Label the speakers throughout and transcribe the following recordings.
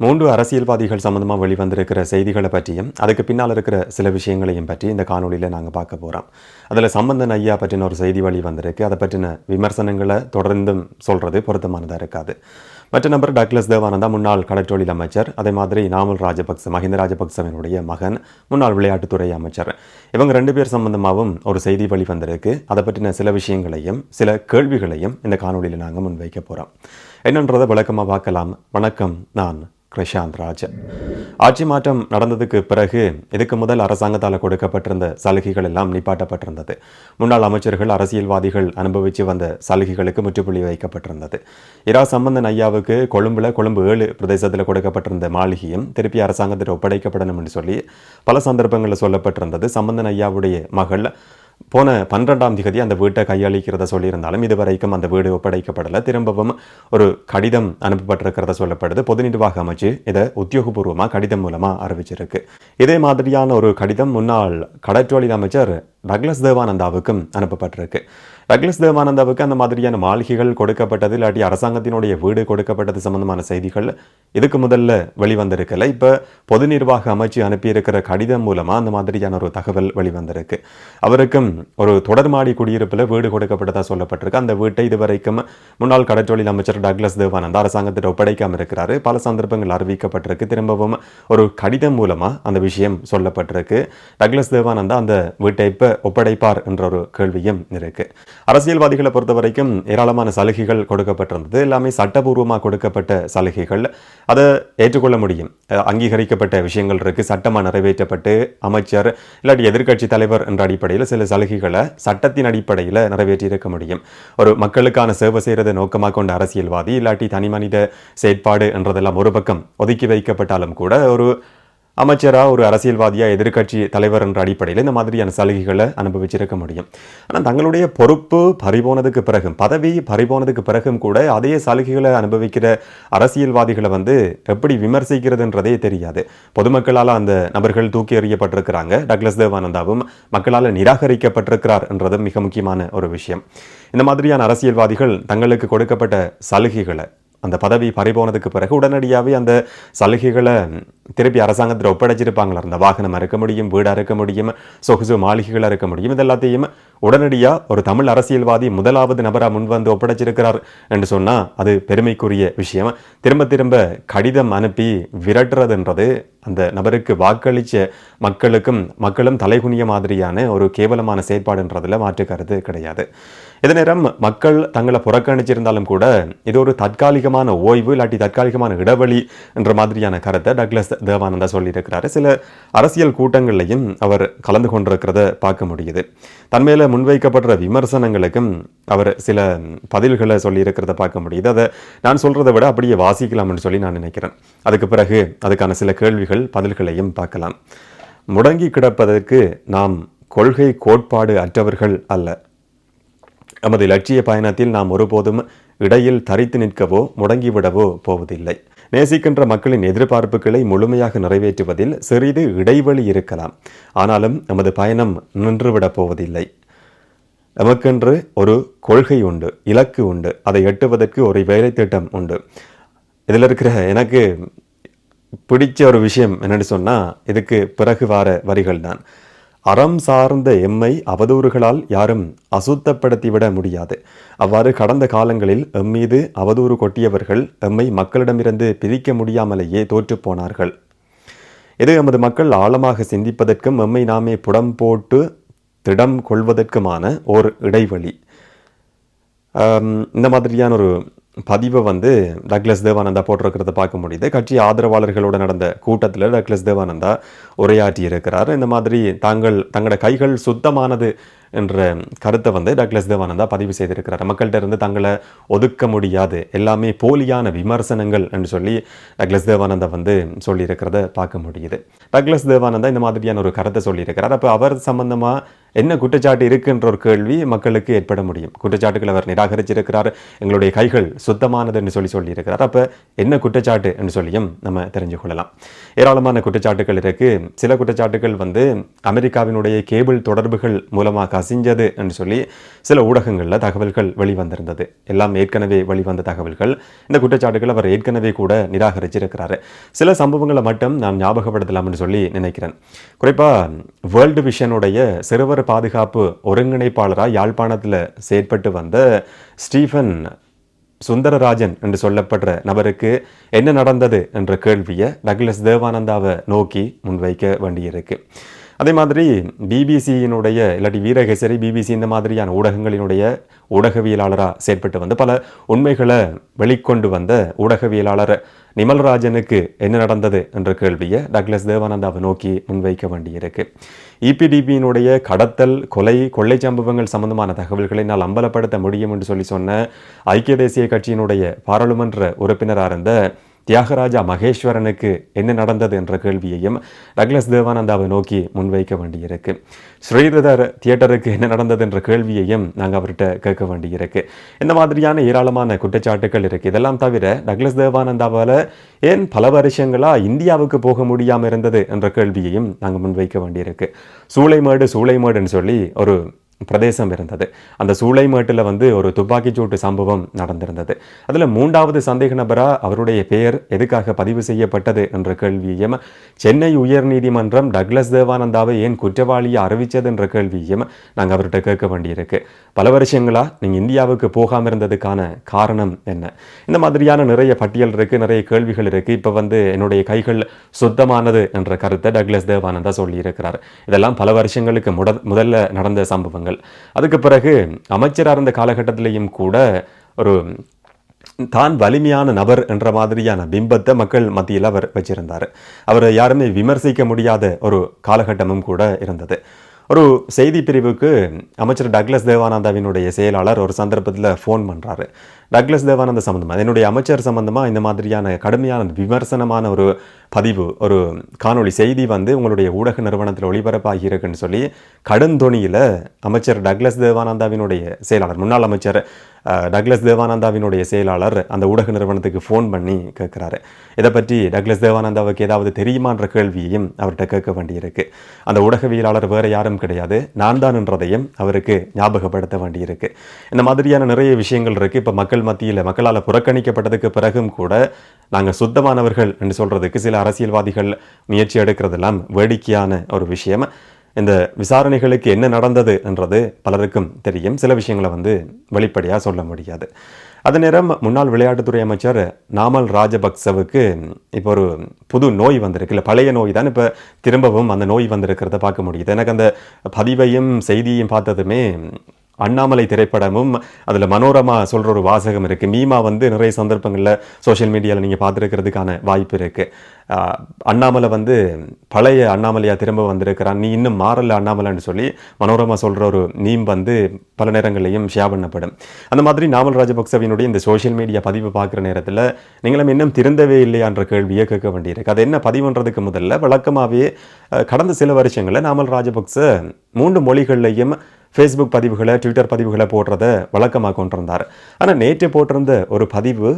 Speaker 1: மூன்று அரசியல்வாதிகள் சம்பந்தமாக வெளிவந்திருக்கிற செய்திகளை பற்றியும் அதுக்கு பின்னால் இருக்கிற சில விஷயங்களையும் பற்றி இந்த காணொலியில் நாங்கள் பார்க்க போகிறோம் அதில் சம்பந்தன் ஐயா பற்றின ஒரு செய்தி வழி வந்திருக்கு அதை பற்றின விமர்சனங்களை தொடர்ந்தும் சொல்கிறது பொருத்தமானதாக இருக்காது. மற்ற நபர் டக்ளஸ் தேவானந்தா முன்னாள் கடற்றொழில் அமைச்சர் அதே மாதிரி நாமல் ராஜபக்ச மஹிந்த ராஜபக்சவினுடைய மகன் முன்னாள் விளையாட்டுத்துறை அமைச்சர். இவங்க ரெண்டு பேர் சம்பந்தமாகவும் ஒரு செய்தி வழி வந்திருக்கு அதை பற்றின சில விஷயங்களையும் சில கேள்விகளையும் இந்த காணொலியில் நாங்கள் முன்வைக்க போகிறோம் என்னன்றதை விளக்கமாக பார்க்கலாம். வணக்கம் நான் கிருஷாந்த் ராஜ். ஆட்சி மாற்றம் நடந்ததுக்கு பிறகு இதுக்கு முதல் அரசாங்கத்தால் கொடுக்கப்பட்டிருந்த சலுகைகள் எல்லாம் நிப்பாட்டப்பட்டிருந்தது. முன்னாள் அமைச்சர்கள் அரசியல்வாதிகள் அனுபவித்து வந்த சலுகைகளுக்கு முற்றுப்புள்ளி வைக்கப்பட்டிருந்தது. இரா சம்பந்தன் ஐயாவுக்கு கொழும்பில் கொழும்பு ஏழு பிரதேசத்தில் கொடுக்கப்பட்டிருந்த மாளிகையும் திருப்பி அரசாங்கத்தில் ஒப்படைக்கப்படணும் என்று சொல்லி பல சந்தர்ப்பங்களில் சொல்லப்பட்டிருந்தது. சம்பந்தன் ஐயாவுடைய மகள் போன பன்னிரெண்டாம் திகதி அந்த வீட்டை கையளிக்கிறத சொல்லியிருந்தாலும் இதுவரைக்கும் அந்த வீடு ஒப்படைக்கப்படலை. திரும்பவும் ஒரு கடிதம் அனுப்பப்பட்டிருக்கிறத சொல்லப்படுது. பொது நிர்வாக அமைச்சு இதை உத்தியோகபூர்வமாக கடிதம் மூலமாக அறிவிச்சிருக்கு. இதே மாதிரியான ஒரு கடிதம் முன்னாள் கடற்றொழில் அமைச்சர் டக்ளஸ் தேவானந்தாவுக்கும் அனுப்பப்பட்டிருக்கு. டக்ளஸ் தேவானந்தாவுக்கு அந்த மாதிரியான மாளிகைகள் கொடுக்கப்பட்டது இல்லாட்டி அரசாங்கத்தினுடைய வீடு கொடுக்கப்பட்டது சம்பந்தமான செய்திகள் இதுக்கு முதல்ல வெளிவந்திருக்கல. இப்போ பொது நிர்வாக அமைச்சு அனுப்பியிருக்கிற கடிதம் மூலமாக அந்த மாதிரியான ஒரு தகவல் வெளிவந்திருக்கு. அவருக்கும் ஒரு தொடர்மாடி குடியிருப்பில் வீடு கொடுக்கப்பட்டதாக சொல்லப்பட்டிருக்கு. அந்த வீட்டை இதுவரைக்கும் முன்னாள் கடற்றொழில் அமைச்சர் டக்ளஸ் தேவானந்தா அரசாங்கத்திட்ட ஒப்படைக்காமல் இருக்கிறாரு. பல சந்தர்ப்பங்கள் அறிவிக்கப்பட்டிருக்கு. திரும்பவும் ஒரு கடிதம் மூலமாக அந்த விஷயம் சொல்லப்பட்டிருக்கு. டக்ளஸ் தேவானந்தா அந்த வீட்டை இப்போ ஒப்படைப்பார் என்ற ஒரு கேள்வியும் இருக்குது அரசியல்வாதிகளை பொறுத்த வரைக்கும் ஏராளமான சலுகைகள் கொடுக்கப்பட்டிருந்தது. எல்லாமே சட்டபூர்வமாக கொடுக்கப்பட்ட சலுகைகள். அதை ஏற்றுக்கொள்ள முடியும். அங்கீகரிக்கப்பட்ட விஷயங்கள் இருக்குது சட்டமாக நிறைவேற்றப்பட்டு அமைச்சர் இல்லாட்டி எதிர்க்கட்சி தலைவர் என்ற அடிப்படையில் சில சலுகைகளை சட்டத்தின் அடிப்படையில் நிறைவேற்றியிருக்க முடியும். ஒரு மக்களுக்கான சேவை செய்கிறதை நோக்கமாக கொண்ட அரசியல்வாதி இல்லாட்டி தனி மனித செயற்பாடு என்றதெல்லாம் ஒரு பக்கம் ஒதுக்கி வைக்கப்பட்டாலும் கூட ஒரு அமைச்சராக ஒரு அரசியல்வாதியாக எதிர்க்கட்சி தலைவர் என்ற அடிப்படையில் இந்த மாதிரியான சலுகைகளை அனுபவிச்சிருக்க முடியும். ஆனால் தங்களுடைய பொறுப்பு பறிபோனதுக்கு பிறகும் பதவி பறிபோனதுக்கு பிறகும் கூட அதே சலுகைகளை அனுபவிக்கிற அரசியல்வாதிகளை வந்து எப்படி விமர்சிக்கிறதுன்றதே தெரியாது. பொதுமக்களால் அந்த நபர்கள் தூக்கி எறியப்பட்டிருக்கிறாங்க. டக்ளஸ் தேவானந்தாவும் மக்களால் நிராகரிக்கப்பட்டிருக்கிறார் என்றதும் மிக முக்கியமான ஒரு விஷயம். இந்த மாதிரியான அரசியல்வாதிகள் தங்களுக்கு கொடுக்கப்பட்ட சலுகைகளை அந்த பதவி பறிபோனதுக்கு பிறகு உடனடியாகவே அந்த சலுகைகளை திருப்பி அரசாங்கத்தில் ஒப்படைச்சிருப்பாங்களா? அந்த வாகனம் இருக்க முடியும் வீடாக இருக்க முடியும் சொகுசு மாளிகைகளாக இருக்க முடியும் இதெல்லாத்தையும் உடனடியாக ஒரு தமிழ் அரசியல்வாதி முதலாவது நபராக முன்வந்து ஒப்படைச்சிருக்கிறார் என்று சொன்னால் அது பெருமைக்குரிய விஷயம். திரும்ப திரும்ப கடிதம் அனுப்பி விரட்டுறதுன்றது அந்த நபருக்கு வாக்களித்த மக்களுக்கும் மக்களும் தலைகுனிய மாதிரியான ஒரு கேவலமான செயற்பாடுன்றதுல மாற்று கருத்து கிடையாது. இதே நேரம் மக்கள் தங்களை புறக்கணிச்சிருந்தாலும் கூட இது ஒரு தற்காலிகமான ஓய்வு இல்லாட்டி தற்காலிகமான இடைவெளி என்ற மாதிரியான கருத்தை டக்ளஸ் தேவானந்தா சொல்லியிருக்கிறாரு. சில அரசியல் கூட்டங்கள்லையும் அவர் கலந்து கொண்டிருக்கிறத பார்க்க முடியுது. தன்மையில் முன்வைக்கப்படுற விமர்சனங்களுக்கும் அவர் சில பதில்களை சொல்லியிருக்கிறத பார்க்க முடியுது. அதை நான் சொல்றதை விட அப்படியே வாசிக்கலாம்னு சொல்லி நான் நினைக்கிறேன். அதுக்கு பிறகு அதுக்கான சில கேள்விகள் பதில்களையும் பார்க்கலாம். முடங்கி கிடப்பதற்கு நாம் கொள்கை கோட்பாடு அற்றவர்கள் அல்ல. நமது லட்சிய பயணத்தில் நாம் ஒருபோதும் இடையில் தரித்து நிற்கவோ முடங்கிவிடவோ போவதில்லை. நேசிக்கின்ற மக்களின் எதிர்பார்ப்புகளை முழுமையாக நிறைவேற்றுவதில் சிறிது இடைவெளி இருக்கலாம். ஆனாலும் நமது பயணம் நின்றுவிடப் போவதில்லை. நமக்கென்று ஒரு கொள்கை உண்டு இலக்கு உண்டு. அதை எட்டுவதற்கு ஒரு வேலை திட்டம் உண்டு. இதில் இருக்கிற எனக்கு பிடிச்ச ஒரு விஷயம் என்னென்னு சொன்னால் இதுக்கு பிறகு வார வரிகள் தான் அறம் சார்ந்த எம்மை அவதூறுகளால் யாரும் அசுத்தப்படுத்திவிட முடியாது. அவ்வாறு கடந்த காலங்களில் எம்மீது அவதூறு கொட்டியவர்கள் எம்மை மக்களிடமிருந்து பிரிக்க முடியாமலேயே தோற்றுப் போனார்கள். இது எமது மக்கள் ஆழமாக சிந்திப்பதற்கும் எம்மை நாமே புடம் போட்டு திடம் கொள்வதற்குமான ஓர் இடைவெளி. இந்த மாதிரியான ஒரு பதிவை வந்து டக்ளஸ் தேவானந்தா போட்டிருக்கிறத பார்க்க முடியுது. கட்சி ஆதரவாளர்களோட நடந்த கூட்டத்தில் டக்ளஸ் தேவானந்தா உரையாற்றி இருக்கிறார். இந்த மாதிரி தாங்கள் தங்களோட கைகள் சுத்தமானது என்ற கருத்தை வந்து டக்ளஸ் தேவானந்தா பதிவு செய்திருக்கிறார். மக்கள்கிட்ட இருந்து தங்களை ஒதுக்க முடியாது. எல்லாமே போலியான விமர்சனங்கள் என்று சொல்லி டக்ளஸ் தேவானந்தா வந்து சொல்லியிருக்கிறத பார்க்க முடியுது. டக்ளஸ் தேவானந்தா இந்த மாதிரியான ஒரு கருத்தை சொல்லியிருக்கிறார். அப்போ அவர் சம்பந்தமாக என்ன குற்றச்சாட்டு இருக்குன்ற ஒரு கேள்வி மக்களுக்கு ஏற்பட முடியும். குற்றச்சாட்டுகள் அவர் நிராகரிச்சிருக்கிறார் எங்களுடைய கைகள் சுத்தமானது என்று சொல்லி சொல்லியிருக்கிறார். அப்போ என்ன குற்றச்சாட்டு என்று சொல்லியும் நம்ம தெரிஞ்சு கொள்ளலாம். ஏராளமான குற்றச்சாட்டுகள் இருக்கு. சில குற்றச்சாட்டுகள் வந்து அமெரிக்காவினுடைய கேபிள் தொடர்புகள் மூலமாக கசிஞ்சது என்று சொல்லி சில ஊடகங்களில் தகவல்கள் வெளிவந்திருந்தது. எல்லாம் ஏற்கனவே வெளிவந்த தகவல்கள். இந்த குற்றச்சாட்டுகள் அவர் ஏற்கனவே கூட நிராகரிச்சிருக்கிறாரு. சில சம்பவங்களை மட்டும் நான் ஞாபகப்படுத்தலாம்னு சொல்லி நினைக்கிறேன். குறிப்பாக வேர்ல்டு விஷனுடைய சிறுவர் பாதுகாப்பு ஒருங்கிணைப்பாளராக யாழ்ப்பாணத்தில் செயற்பட்டு வந்த ஸ்டீஃபன் சுந்தரராஜன் என்று சொல்லப்படுற நபருக்கு என்ன நடந்தது என்ற கேள்வியை டக்ளஸ் தேவானந்தாவை நோக்கி முன்வைக்க வேண்டியிருக்கு. அதே மாதிரி பிபிசியினுடைய இல்லாட்டி வீரகேசரி பிபிசி இந்த மாதிரியான ஊடகங்களினுடைய ஊடகவியலாளராக செயற்பட்டு வந்து பல உண்மைகளை வெளிக்கொண்டு வந்த ஊடகவியலாளர் நிமல்ராஜனுக்கு என்ன நடந்தது என்ற கேள்வியை டக்ளஸ் தேவானந்தாவை நோக்கி முன்வைக்க வேண்டியிருக்கு. இபிடிபியினுடைய கடத்தல் கொலை கொள்ளை சம்பவங்கள் சம்பந்தமான தகவல்களை நான் அம்பலப்படுத்த முடியும் என்று சொல்லி சொன்ன ஐக்கிய தேசிய கட்சியினுடைய பாராளுமன்ற உறுப்பினராக இருந்த தியாகராஜா மகேஸ்வரனுக்கு என்ன நடந்தது என்ற கேள்வியையும் டக்ளஸ் தேவானந்தாவை நோக்கி முன்வைக்க வேண்டியிருக்கு. ஸ்ரீதர் தியேட்டருக்கு என்ன நடந்தது என்ற கேள்வியையும் நாங்கள் அவர்கிட்ட கேட்க வேண்டியிருக்கு. இந்த மாதிரியான ஏராளமான குற்றச்சாட்டுகள் இருக்குது இதெல்லாம் தவிர டக்ளஸ் தேவானந்தாவால் ஏன் பல வருஷங்களாக இந்தியாவுக்கு போக முடியாமல் இருந்தது என்ற கேள்வியையும் நாங்கள் முன்வைக்க வேண்டியிருக்கு. சூளைமேடு சூளைமேடுன்னு சொல்லி ஒரு பிரதேசம் இருந்தது. அந்த சூளைமேட்டில் வந்து ஒரு துப்பாக்கிச்சூட்டு சம்பவம் நடந்திருந்தது. அதில் மூன்றாவது சந்தேக நபராக அவருடைய பெயர் எதுக்காக பதிவு செய்யப்பட்டது என்ற கேள்வியையும் சென்னை உயர்நீதிமன்றம் டக்ளஸ் தேவானந்தாவை ஏன் குற்றவாளியை அறிவித்தது என்ற கேள்வியையும் நாங்கள் அவர்கிட்ட கேட்க வேண்டியிருக்கு. பல வருஷங்களா நீங்கள் இந்தியாவுக்கு போகாமல் இருந்ததுக்கான காரணம் என்ன? இந்த மாதிரியான நிறைய பட்டியல் இருக்குது நிறைய கேள்விகள் இருக்குது இப்போ வந்து என்னுடைய கைகள் சுத்தமானது என்ற கருத்தை டக்ளஸ் தேவானந்தா சொல்லியிருக்கிறார். இதெல்லாம் பல வருஷங்களுக்கு முட முதல்ல நடந்த சம்பவங்கள். அதுக்கு பிறகு அமைச்சராக இருந்த காலகட்டத்திலையும் கூட ஒரு தான் வலிமையான நபர் என்ற மாதிரியான பிம்பத்தை மக்கள் மத்தியில் அவர் வச்சிருந்தார். அவர் யாருமே விமர்சிக்க முடியாத ஒரு காலகட்டமும் கூட இருந்தது. ஒரு செய்தி பிரிவுக்கு அமைச்சர் டக்ளஸ் தேவானந்தாவினுடைய செயலாளர் ஒரு சந்தர்ப்பத்தில் ஃபோன் பண்ணுறாரு டக்ளஸ் தேவானந்த சம்பந்தமாக என்னுடைய அமைச்சர் சம்மந்தமாக இந்த மாதிரியான கடுமையான விமர்சனமான ஒரு பதிவு ஒரு காணொளி செய்தி வந்து உங்களுடைய ஊடக நிறுவனத்தில் ஒளிபரப்பாகி இருக்குன்னு சொல்லி கடுந்தொணியில் அமைச்சர் டக்ளஸ் தேவானந்தாவினுடைய செயலாளர் முன்னாள் அமைச்சர் டக்ளஸ் தேவானந்தாவினுடைய செயலாளர் அந்த ஊடக நிறுவனத்துக்கு ஃபோன் பண்ணி கேட்குறாரு. இதை பற்றி டக்ளஸ் தேவானந்தாவுக்கு ஏதாவது தெரியுமான்ற கேள்வியையும் அவர்கிட்ட கேட்க வேண்டியிருக்கு. அந்த ஊடகவியலாளர் வேறு யாரும் கிடையாது நான் தான் என்றதையும் அவருக்கு ஞாபகப்படுத்த வேண்டியிருக்கு. இந்த மாதிரியான நிறைய விஷயங்கள் இருக்குது இப்போ மக்கள் மத்தியில் மக்களால் புறக்கணிக்கப்பட்டதுக்கு பிறகும் கூட நாங்கள் சுத்தமானவர்கள் என்று சொல்கிறதுக்கு சில அரசியல்வாதிகள் முயற்சி எடுக்கிறதெல்லாம் வேடிக்கையான ஒரு விஷயம். இந்த விசாரணைகளுக்கு என்ன நடந்தது என்றது பலருக்கும் தெரியும். சில விஷயங்களை வந்து வெளிப்படையாக சொல்ல முடியாது. அதே நேரம் முன்னாள் விளையாட்டுத்துறை அமைச்சர் நாமல் ராஜபக்சவுக்கு இப்போ ஒரு புது நோய் வந்திருக்கு. இல்லை பழைய நோய் தான் இப்போ திரும்பவும் அந்த நோய் வந்திருக்கிறத பார்க்க முடியுது. எனக்கு அந்த பதிவையும் செய்தியையும் பார்த்ததுமே அண்ணாமலை திரைப்படமும் அதில் மனோரமா சொல்கிற ஒரு வாசகம் இருக்குது மீமா வந்து நிறைய சந்தர்ப்பங்களில் சோஷியல் மீடியாவில் நீங்கள் பார்த்துருக்கிறதுக்கான வாய்ப்பு இருக்குது அண்ணாமலை வந்து பழைய அண்ணாமலையாக திரும்ப வந்திருக்கிறான். நீ இன்னும் மாறல அண்ணாமலைன்னு சொல்லி மனோரமா சொல்கிற ஒரு மீம் வந்து பல நேரங்களையும் ஷேர் பண்ணப்படும். அந்த மாதிரி நாமல் ராஜபக்சவினுடைய இந்த சோஷியல் மீடியா பதிவு பார்க்குற நேரத்தில் நீங்களும் இன்னும் திருந்தவே இல்லையான்ற கேள்வியை கேட்க வேண்டியிருக்கு. அது என்ன பதிவுன்றதுக்கு முதல்ல வழக்கமாகவே கடந்த சில வருஷங்களில் நாமல் ராஜபக்ச மூன்று மொழிகள்லையும் ஃபேஸ்புக் பதிவுகளை ட்விட்டர் பதிவுகளை போடுறத வழக்கமாக கொண்டிருந்தார். ஆனால் நேற்று போட்டிருந்த ஒரு பதிவு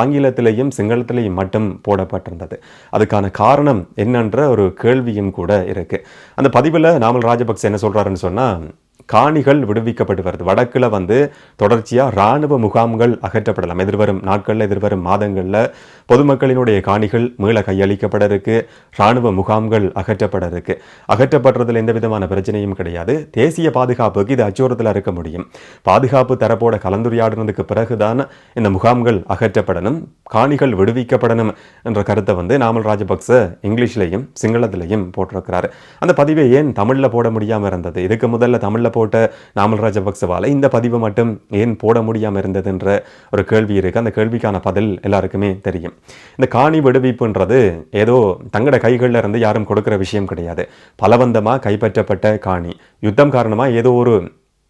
Speaker 1: ஆங்கிலத்திலையும் சிங்களத்திலையும் மட்டும் போடப்பட்டிருந்தது. அதுக்கான காரணம் என்னன்ற ஒரு கேள்வியும் கூட இருக்குது அந்த பதிவில் நாமல் ராஜபக்சே என்ன சொல்கிறாருன்னு சொன்னால் காணிகள் விடுவிக்கப்பட்டு வருது வடக்கில் வந்து தொடர்ச்சியாக இராணுவ முகாம்கள் அகற்றப்படலாம். எதிர்வரும் நாட்களில் எதிர்வரும் மாதங்களில் பொதுமக்களினுடைய காணிகள் மீள கையளிக்கப்பட இருக்கு. இராணுவ முகாம்கள் அகற்றப்பட இருக்கு. அகற்றப்படுறதுல எந்த விதமான பிரச்சனையும் கிடையாது. தேசிய பாதுகாப்புக்கு இது அச்சுறுத்தலாக இருக்க முடியும். பாதுகாப்பு தரப்போட கலந்துரையாடுனதுக்கு பிறகுதான் இந்த முகாம்கள் அகற்றப்படணும். காணிகள் விடுவிக்கப்படணும் என்ற கருத்தை வந்து நாமல் ராஜபக்ச இங்கிலீஷ்லையும் சிங்களத்திலையும் போட்டிருக்கிறாரு. அந்த பதிவை ஏன் தமிழில் போட முடியாமல் இருந்தது? இதுக்கு முதல்ல தமிழில் போட்ட நாமல் ராஜபக்சவால இந்த பதிவு மட்டும் ஏன் போட முடியாமல் இருந்ததுன்ற ஒரு கேள்வி இருக்கு. அந்த கேள்விக்கான பதில் எல்லாருக்குமே தெரியும். இந்த காணி விடுவிப்புன்றது ஏதோ தங்களோட கைகளில் இருந்து யாரும் கொடுக்கிற விஷயம் கிடையாது. பலவந்தமாக கைப்பற்றப்பட்ட காணி. யுத்தம் காரணமாக ஏதோ ஒரு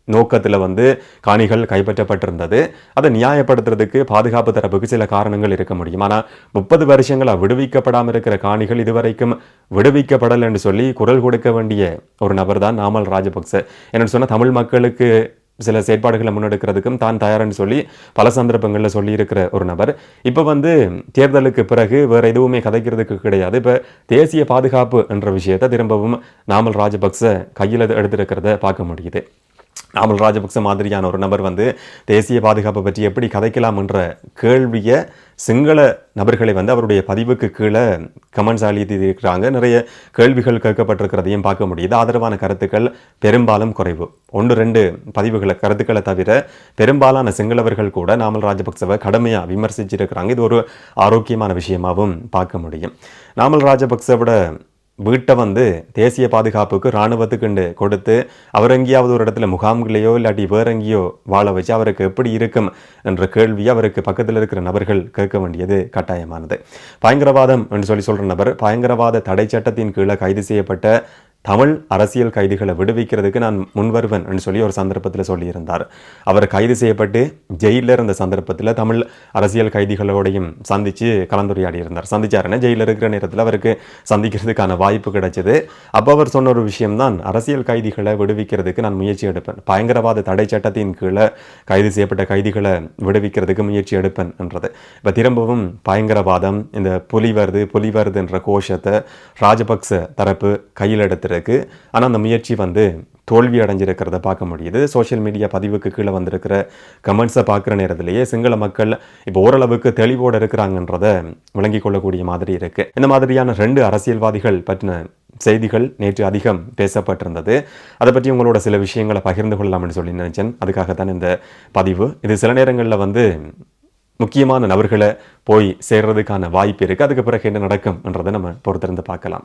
Speaker 1: நோக்கத்தில் வந்து காணிகள் கைப்பற்றப்பட்டிருந்தது. அதை நியாயப்படுத்துறதுக்கு பாதுகாப்பு தரப்புக்கு சில காரணங்கள் இருக்க முடியும். ஆனால் முப்பது வருஷங்களாக விடுவிக்கப்படாமல் இருக்கிற காணிகள் இதுவரைக்கும் விடுவிக்கப்படலை என்று சொல்லி குரல் கொடுக்க வேண்டிய ஒரு நபர் தான் நாமல் ராஜபக்ச. என்னென்னு சொன்னால் தமிழ் மக்களுக்கு சில செயற்பாடுகளை முன்னெடுக்கிறதுக்கும் தான் தயார்னு சொல்லி பல சந்தர்ப்பங்களில் சொல்லியிருக்கிற ஒரு நபர். இப்போ வந்து தேர்தலுக்கு பிறகு வேறு எதுவுமே கதைக்கிறதுக்கு கிடையாது. இப்போ தேசிய பாதுகாப்பு என்ற விஷயத்தை திரும்பவும் நாமல் ராஜபக்ச கையில் எடுத்திருக்கிறத பார்க்க முடியுது. நாமல் ராஜபக்ச மாதிரியான ஒரு நபர் வந்து தேசிய பாதுகாப்பை பற்றி எப்படி கதைக்கலாம் என்ற கேள்வியை சிங்கள நபர்களை வந்து அவருடைய பதிவுக்கு கீழே கமெண்ட்ஸ் இருக்கிறாங்க நிறைய கேள்விகள் கேட்கப்பட்டிருக்கிறதையும் பார்க்க முடியுது. ஆதரவான கருத்துக்கள் பெரும்பாலும் குறைவு. ஒன்று ரெண்டு பதிவுகளை கருத்துக்களை தவிர பெரும்பாலான சிங்களவர்கள் கூட நாமல் ராஜபக்சவை கடுமையாக விமர்சிச்சிருக்கிறாங்க. இது ஒரு ஆரோக்கியமான விஷயமாகவும் பார்க்க முடியும். நாமல் ராஜபக்சவோட வீட்டை வந்து தேசிய பாதுகாப்புக்கு இராணுவத்துக்குண்டு கொடுத்து அவர் எங்கேயாவது ஒரு இடத்துல முகாம்களையோ இல்லாட்டி வேற எங்கேயோ வாழ வச்சு அவருக்கு எப்படி இருக்கும் என்ற கேள்வி அவருக்கு பக்கத்தில் இருக்கிற நபர்கள் கேட்க வேண்டியது கட்டாயமானது. பயங்கரவாதம் என்று சொல்லி சொல்கிற நபர் பயங்கரவாத தடை சட்டத்தின் கீழே கைது செய்யப்பட்ட தமிழ் அரசியல் கைதிகளை விடுவிக்கிறதுக்கு நான் முன்வருவன் என்று சொல்லி ஒரு சந்தர்ப்பத்தில் சொல்லியிருந்தார். அவர் கைது செய்யப்பட்டு ஜெயிலில் இருந்த சந்தர்ப்பத்தில் தமிழ் அரசியல் கைதிகளோடையும் சந்தித்து கலந்துரையாடி இருந்தார் சந்திச்சாருன்னா ஜெயிலில் இருக்கிற நேரத்தில் அவருக்கு சந்திக்கிறதுக்கான வாய்ப்பு கிடைச்சது. அப்போ அவர் சொன்ன ஒரு விஷயம்தான் அரசியல் கைதிகளை விடுவிக்கிறதுக்கு நான் முயற்சி எடுப்பேன். பயங்கரவாத தடை சட்டத்தின் கீழே கைது செய்யப்பட்ட கைதிகளை விடுவிக்கிறதுக்கு முயற்சி எடுப்பேன் என்றது. இப்போ திரும்பவும் பயங்கரவாதம் இந்த புலி வருது புலி வருதுன்ற கோஷத்தை ராஜபக்ச தரப்பு கையில் எடுத்து இருக்கு ஆனால் அந்த முயற்சி வந்து தோல்வி அடைஞ்சிருக்கிறத பார்க்க முடியுது. சோஷியல் மீடியா பதிவுக்கு கீழே வந்திருக்கிற கமெண்ட்ஸை பார்க்குற நேரத்திலேயே சிங்கள மக்கள் இப்போ ஓரளவுக்கு தெளிவோடு இருக்கிறாங்கன்றதை விளங்கிக் கொள்ளக்கூடிய மாதிரி இருக்கு. இந்த மாதிரியான ரெண்டு அரசியல்வாதிகள் பற்றின செய்திகள் நேற்று அதிகம் பேசப்பட்டிருந்தது. அதை பற்றி உங்களோட சில விஷயங்களை பகிர்ந்து கொள்ளலாம்னு சொல்லி நினைச்சேன். அதுக்காகத்தான் இந்த பதிவு. இது சில நேரங்களில் வந்து முக்கியமான நபர்களை போய் சேர்றதுக்கான வாய்ப்பு இருக்குது அதுக்கு பிறகு என்ன நடக்கும்ன்றதை நம்ம பொறுத்திருந்து பார்க்கலாம்.